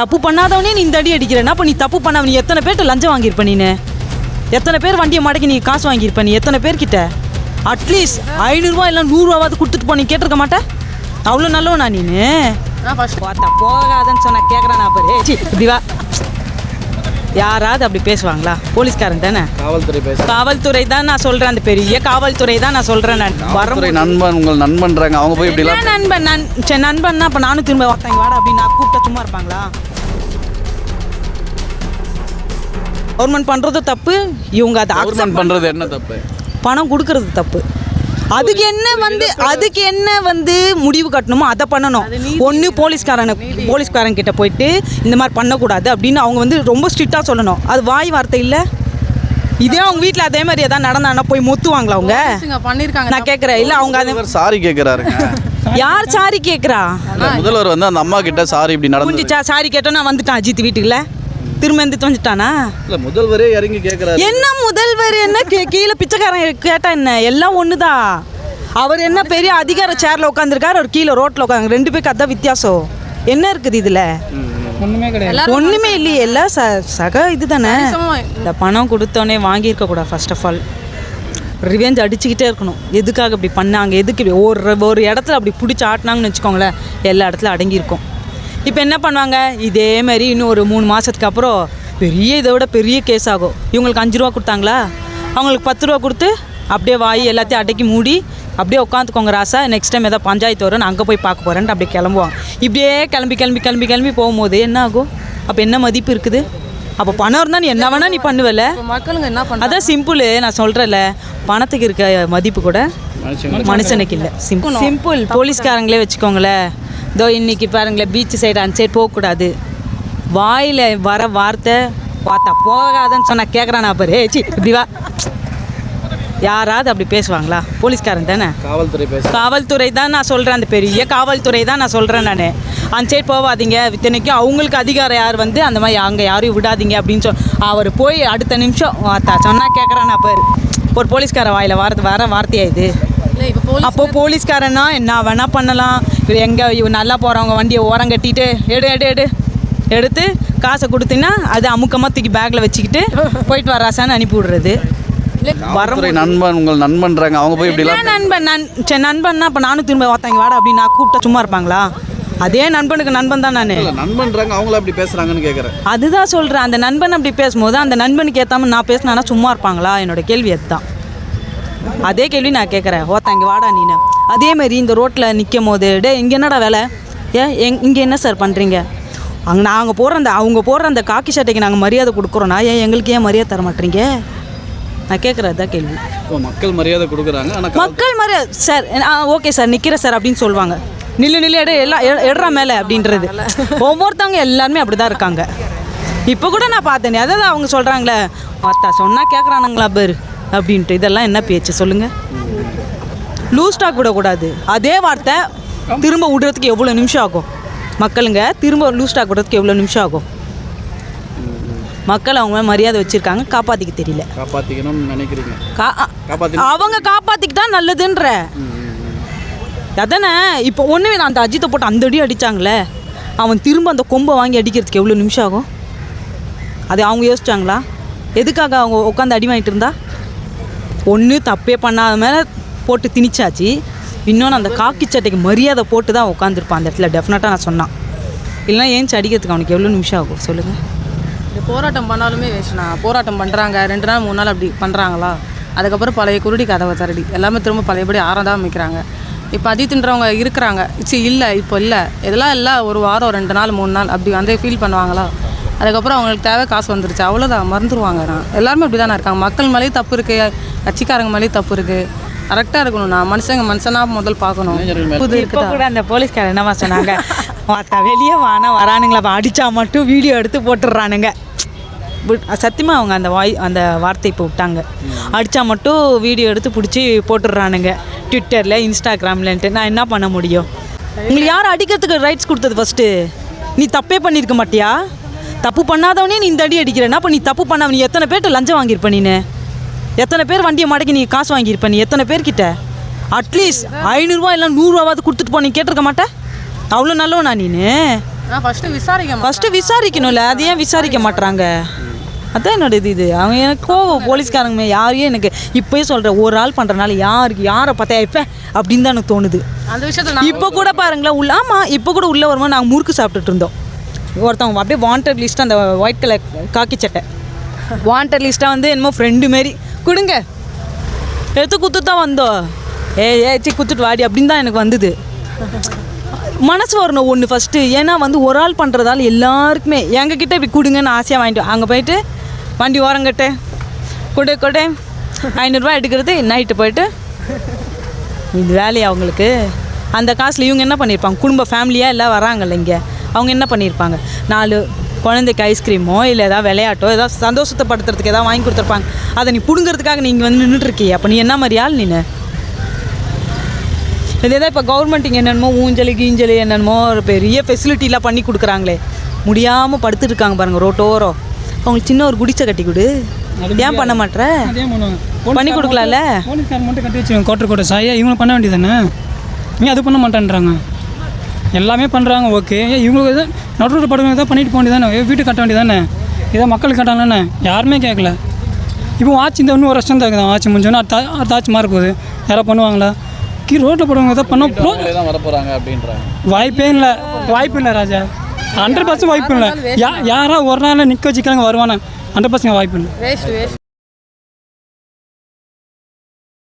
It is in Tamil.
தப்பு பண்ணாதவனே நீ இந்த அடி அடிக்கிறேன்னா அப்போ நீ தப்பு பண்ண? நீ எத்தனை பேர்கிட்ட லஞ்சம் வாங்கியிருப்ப நீனு? எத்தனை பேர் வண்டியை மடக்கி நீ காசு வாங்கியிருப்ப? நீ எத்தனை பேர்கிட்ட? அட்லீஸ்ட் ஐநூறுரூவா இல்லை நூறுரூவாவது கொடுத்துட்டு போ. நீ கேட்டிருக்க மாட்டேன் அவ்வளோ நல்லவனா நீனு? பார்த்தா போகாதன்னு சொன்னா கேட்குறான் நான் பாரு. இப்படி வா. யாராவது அப்படி பேசுவாங்களா? போலீஸ்காரன் தானே? காவல்துறை பேச காவல்துறை தான் நான் சொல்கிறேன் அந்த பெரிய காவல்துறை தான் நான் சொல்கிறேன் நான். நண்பன் உங்கள் நண்பன்றாங்க. அவங்க போய் இப்படி நண்பன்? நன் நண்பன்னா அப்போ நானும் திரும்ப ஒருத்தங்க வாடா அப்படின்னு நான் கூப்பிட்டா சும்மா இருப்பாங்களா? கவர்மெண்ட் பண்ணுறது தப்பு இவங்க அதை கவர்மெண்ட் பண்றது என்ன தப்பு? பணம் கொடுக்கறது தப்பு. அதுக்கு என்ன வந்து அதுக்கு என்ன வந்து முடிவு கட்டணுமோ அதை பண்ணணும். ஒன்று போலீஸ்காரனை போலீஸ்காரன் கிட்ட போயிட்டு இந்த மாதிரி பண்ணக்கூடாது அப்படின்னு அவங்க வந்து ரொம்ப ஸ்ட்ரிக்டாக சொல்லணும். அது வாய் வார்த்தை இல்லை. இதே அவங்க வீட்டில் அதே மாதிரி எதாவது நடந்தாங்கன்னா போய் மொத்துவாங்களா அவங்க? இங்க பண்ணிருக்காங்க நான் கேட்குறேன் இல்லை அவங்க அதை முதல்வர் சாரி கேட்குறாருங்க யார் சாரி கேட்குறா முதல்வர் வந்து அந்த அம்மா கிட்ட சாரி இப்படி நடந்து புரிஞ்சிச்சா சாரி கேட்டோன்னா வந்துட்டான் அஜித் வீட்டுக்குள்ள. திரும்ப எந்திரிச்சு வந்துட்டானா? இல்ல முதல்வரே இறங்கி கேட்குறாரு என்ன முதல்வர் என்ன கீ- கீழே பிச்சைக்காரன் கேட்டா என்ன? எல்லாம் ஒண்ணுதான் அவர் என்ன பெரிய அதிகார சேர்ல உட்காந்துருக்காரு அவர் கீழே ரோட்ல உட்காந்து ரெண்டு பேருக்கு அதான் வித்தியாசம். என்ன இருக்குது இதுல? ஒண்ணுமே இல்லையே எல்லாம் ச சக இதுதானே? இந்த பணம் கொடுத்தோன்னே வாங்கியிருக்க கூடாது ஃபர்ஸ்ட் ஆஃப் ஆல் ரிவெஞ்ச் அடிச்சுக்கிட்டே இருக்கணும். எதுக்காக இப்படி பண்ணாங்க? எதுக்கு இப்படி ஒரு ஒரு இடத்துல அப்படி பிடிச்சி ஆட்டினாங்கன்னு வச்சுக்கோங்களேன் எல்லா இடத்துல அடங்கியிருக்கும். இப்போ என்ன பண்ணுவாங்க? இதே மாதிரி இன்னும் ஒரு மூணு மாதத்துக்கு அப்புறம் பெரிய இதை விட பெரிய கேஸ் ஆகும். இவங்களுக்கு அஞ்சு ரூபா கொடுத்தாங்களா? அவங்களுக்கு பத்து ரூபா கொடுத்து அப்படியே வாய் எல்லாத்தையும் அடக்கி மூடி அப்படியே உட்காந்துக்கோங்க ராசா நெக்ஸ்ட் டைம் ஏதாவது பஞ்சாயத்து வரும் நான் அங்கே போய் பார்க்க போகிறேன்ட்டு அப்படியே கிளம்புவாங்க இப்படியே கிளம்பி கிளம்பி கிளம்பி கிளம்பி போகும்போது என்ன ஆகும்? அப்போ என்ன மதிப்பு இருக்குது? அப்போ பணம் இருந்தால் நீ என்ன வேணால் நீ பண்ணுவல. மக்களுங்க என்ன பண்றாங்க? அதான் சிம்பிள். நான் சொல்கிறேன்ல பணத்துக்கு இருக்க மதிப்பு கூட மனுஷனுக்கு இல்லை. சிம்பிள். சிம்பிள் போலீஸ்காரங்களே வச்சுக்கோங்களேன். இதோ இன்னைக்கு பாருங்களேன் பீச் சைடு அந்த சைடு போகக்கூடாது. வாயில் வர வார்த்தை பார்த்தா போகாதன்னு சொன்னா கேட்குறான் பாரு. ஏ சி இப்படி வா. யாராவது அப்படி பேசுவாங்களா? போலீஸ்காரன் தானே? காவல்துறை பேச காவல்துறை தான் நான் சொல்கிறேன் அந்த பெரிய காவல்துறை தான் நான் சொல்கிறேன் நான். அந்த சைடு போகாதீங்க. இத்தனைக்கும் அவங்களுக்கு அதிகாரம் யார் வந்து அந்த மாதிரி அங்கே யாரையும் விடாதீங்க அப்படின்னு சொல் அவர் போய் அடுத்த நிமிஷம் சொன்னால் கேட்குறான் பாரு. ஒரு போலீஸ்கார வாயில் வார்த்தை வர வார்த்தையா இது? அப்போ போலீஸ்காரனா என்ன வேணா பண்ணலாம். இவர் எங்கே இவன் நல்லா போகிறவங்க வண்டியை ஓரம் கட்டிட்டு எடு எடு எடு. எடுத்து காசை கொடுத்தீங்கன்னா அது அமுக்கமாக தூக்கி பேக்கில் வச்சுக்கிட்டு போயிட்டு வராசான்னு அனுப்பி விடுறது. காவல்துறை நண்பன் உங்கள் நண்பன்றாங்க. அவங்க போய் இப்படி நண்பன்? நன் சரி நண்பன்னா அப்போ நானும் திரும்ப ஒருத்தங்க வாடா அப்படின்னு நான் கூப்பிட்டா சும்மா இருப்பாங்களா? அதே நண்பனுக்கு நண்பன் தான் நான். நண்பன்றாங்க. அவங்கள அப்படி பேசுறாங்கன்னு கேட்குறேன் அதுதான் சொல்கிறேன் அந்த நண்பன் அப்படி பேசும்போது அந்த நண்பனுக்கு ஏற்றாம நான் பேசினானா சும்மா இருப்பாங்களா? என்னோட கேள்வி அதுதான். அதே கேள்வி நான் கேட்குறேன். ஓத்தாங்க வாடா நீனு. அதே மாதிரி இந்த ரோட்டில் நிற்கும் போது டே இங்கே என்னடா வேலை? ஏன் எங் இங்கே என்ன சார் பண்ணுறீங்க அங்கே நாங்கள் போடுற அந்த அவங்க போடுற அந்த காக்கி சட்டைக்கு நாங்கள் மரியாதை கொடுக்குறோன்னா ஏன் எங்களுக்கு ஏன் மரியாதை தர மாட்டீங்க? நான் கேட்குறது தான் கேள்வி. மக்கள் மரியாதை கொடுக்குறாங்க. ஆனால் மக்கள் மாதிரி சார் ஆ ஓகே சார் நிற்கிறேன் சார் அப்படின்னு சொல்லுவாங்க. நில்லு நில்லு எடு எல்லாம் எடுறா மேலே அப்படின்றது. ஒவ்வொருத்தவங்க எல்லாருமே அப்படி தான் இருக்காங்க. இப்போ கூட நான் பார்த்தேனே அதாவது அவங்க சொல்கிறாங்களே பார்த்தா சொன்னால் கேட்குறானுங்களா பேர். அப்படின்ட்டு. இதெல்லாம் என்ன பேச்சு? சொல்லுங்கள் லூஸ் ஸ்டாக் விடக்கூடாது. அதே வார்த்தை திரும்ப விடுறதுக்கு எவ்வளோ நிமிஷம் ஆகும்? மக்களுங்க திரும்ப லூஸ் ஸ்டாக் விடுறதுக்கு எவ்வளோ நிமிஷம் ஆகும்? மக்கள் அவங்க மரியாதை வச்சுருக்காங்க காப்பாற்றிக்க தெரியல. காப்பாற்றிக்கணும்னு நினைக்கிறீங்க? அவங்க காப்பாத்திக்கிட்டா நல்லதுன்ற. அதானே இப்போ ஒன்றுமே நான் அந்த அஜித்தை போட்டு அந்த அடி அடித்தாங்களே அவன் திரும்ப அந்த கொம்பை வாங்கி அடிக்கிறதுக்கு எவ்வளோ நிமிஷம் ஆகும்? அது அவங்க யோசிச்சாங்களா? எதுக்காக அவங்க உட்காந்து அடி வாங்கிட்டு இருந்தா? ஒன்று தப்பே பண்ணாத மேலே போட்டு திணிச்சாச்சு. இன்னொன்று அந்த காக்கி சட்டைக்கு மரியாதை போட்டு தான் உட்காந்துருப்பான் அந்த இடத்துல டெஃபினட்டாக நான் சொன்னான். இல்லைன்னா ஏஞ்சி அடிக்கிறதுக்கு அவனுக்கு எவ்வளோ நிமிஷம் ஆகும்? சொல்லுங்கள் இந்த போராட்டம் பண்ணாலுமே வேஷனா போராட்டம் பண்ணுறாங்க ரெண்டு நாள் மூணு நாள் அப்படி பண்ணுறாங்களா அதுக்கப்புறம் பழைய குருடி கதவை தரடி. எல்லாமே திரும்ப பழையபடி ஆரதான் அமைக்கிறாங்க. இப்போ அஜித்ன்றவங்க இருக்கிறாங்க. சி இல்லை இப்போ இல்லை. இதெல்லாம் இல்லை. ஒரு வாரம் ரெண்டு நாள் மூணு நாள் அப்படி வந்து ஃபீல் பண்ணுவாங்களா? அதுக்கப்புறம் அவங்களுக்கு தேவை காசு வந்துருச்சு. அவ்வளோதான் மறந்துடுவாங்க நான் எல்லாருமே அப்படி தானே இருக்காங்க. மக்கள் மேலேயும் தப்பு இருக்குது கட்சிக்காரங்க மேலேயும் தப்பு இருக்குது கரெக்டாக இருக்கணும். நான் மனுஷங்க மனுஷனாக முதல் பார்க்கணும். புது கூட அந்த போலீஸ்காரர் என்னவா சொன்னாங்க? வெளியே வானா வரானுங்களா? அப்ப அடிச்சா மட்டும் வீடியோ எடுத்து போட்டுடுறானுங்க. பட் சத்தியமாக அவங்க அந்த வாய் அந்த வார்த்தை இப்போ விட்டாங்க. அடித்தா மட்டும் வீடியோ எடுத்து பிடிச்சி போட்டுடுறானுங்க. ட்விட்டரில் இன்ஸ்டாகிராம்லன்ட்டு நான் என்ன பண்ண முடியும்? உங்களுக்கு யார் அடிக்கிறதுக்கு ரைட்ஸ் கொடுத்தது ஃபஸ்ட்டு நீ தப்பே பண்ணியிருக்க மாட்டியா? தப்பு பண்ணாதவனே நீ இந்த அடி அடிக்கிறேன்னா அப்போ நீ தப்பு பண்ண நீ எத்தனை பேர்கிட்ட லஞ்சம் வாங்கியிருப்ப நீனு? எத்தனை பேர் வண்டியை மடக்கி நீ காசு வாங்கியிருப்ப நீ? எத்தனை பேர்கிட்ட? அட்லீஸ்ட் ஐநூறுரூவா இல்லை நூறுரூவாவது கொடுத்துட்டு போ. நீ கேட்டிருக்க மாட்டேன் அவ்வளோ நல்லவனா நான்? ஃபஸ்ட்டு விசாரிக்க ஃபஸ்ட்டு விசாரிக்கணும்ல. அது ஏன் விசாரிக்க மாட்றாங்க? அதான் என்னோட இது இது. அவங்க எனக்கு கோவம். போலீஸ்காரங்க யாரையும் எனக்கு இப்போயே சொல்கிறேன் ஒரு ஆள் பண்ணுறனால யாருக்கு யாரை பார்த்தா இப்போ அப்படின்னு தான் எனக்கு தோணுது. அந்த விஷயத்தில் இப்போ கூட பாருங்களேன் உள்ள ஆமாம் இப்போ கூட உள்ளே வரும்போது நாங்கள் முறுக்கு சாப்பிட்டுட்டு இருந்தோம். ஒருத்தவங்க அப்படியே வாண்டட் லிஸ்ட்டு அந்த ஒயிட் கலர் காக்கி சட்டை. வாண்டட் லிஸ்ட்டாக வந்து என்னமோ ஃப்ரெண்டு மாரி கொடுங்க. எடுத்து குத்து தான் வந்தோம் ஏ ஏ குத்துட்டு வாடி. அப்படின்னு தான் எனக்கு வந்தது. மனசு வரணும் ஒன்று ஃபஸ்ட்டு ஏன்னா வந்து ஒரு ஆள் பண்ணுறதால எல்லாருக்குமே எங்ககிட்ட இப்படி கொடுங்கன்னு ஆசையாக வாங்கிட்டு அங்கே போயிட்டு வண்டி ஓரங்கட்டு கொடு கொடு. ஐநூறுரூவா எடுக்கிறது நைட்டு போயிட்டு. இது வேலையா அவங்களுக்கு? அந்த காசில் இவங்க என்ன பண்ணியிருப்பாங்க குடும்ப ஃபேமிலியாக எல்லாம் வராங்கல்ல இங்கே? அவங்க என்ன பண்ணியிருப்பாங்க? நாலு குழந்தைக்கு ஐஸ்கிரீமோ இல்லை ஏதாவது விளையாட்டோ ஏதாவது சந்தோஷத்தைப்படுத்துறதுக்கு ஏதாவது வாங்கி கொடுத்துருப்பாங்க. அதை நீ பிடுங்கிறதுக்காக நீ இங்கே வந்து நின்றுட்டுருக்கிய அப்போ நீ என்ன மாதிரி ஆள் நீனு இதே தான் இப்போ கவர்மெண்ட் இங்கே என்னென்னமோ ஊஞ்சலி கீஞ்சலி என்னென்னமோ ஒரு பெரிய ஃபெசிலிட்டிலாம் பண்ணி கொடுக்குறாங்களே. முடியாமல் படுத்துட்டு இருக்காங்க பாருங்கள் ரோட்டோரம். அவங்களுக்கு சின்ன ஒரு குடிசை கட்டி கொடு. ஏன் பண்ண பண்ணுவாங்க பண்ணி கொடுக்கலாம்ல? போலீஸ்காரன் மட்டும் கட்டி வச்சுருவாங்க. கோட்டர் கோட்டை சாயா இவங்களும் பண்ண வேண்டியதானே ஏன் அது பண்ண மாட்டேன்றாங்க? எல்லாமே பண்ணுறாங்க ஓகே ஏன் இவங்களுக்கு எதாவது நடுவில் படுவங்க தான் பண்ணிட்டு போக வேண்டியதானே வீட்டுக்கு கட்ட வேண்டியதானே இதை மக்களுக்கு கட்டாங்கண்ணே யாருமே கேட்கல இப்போ ஆட்சி இந்த இன்னும் ஒரு வருஷம் தான் இருக்குது. ஆட்சி முடிஞ்சோன்னா அடுத்த அடுத்த ஆட்சி மாற போகுது. யாராவது பண்ணுவாங்களா? கீ ரோட்டில் படுவங்க தான் பண்ண ப்ரோ தான் அப்படின்றாங்க. வாய்ப்பே இல்லை. வாய்ப்பு இல்லை ராஜா. ஹண்ட்ரட் பர்சன்ட் வாய்ப்பு இல்லை. யா யாராவது ஒரு நாள் நிற்க வச்சுக்கிறாங்க வருவானே? ஹண்ட்ரட் பர்சன்ட் வாய்ப்பு இல்லை.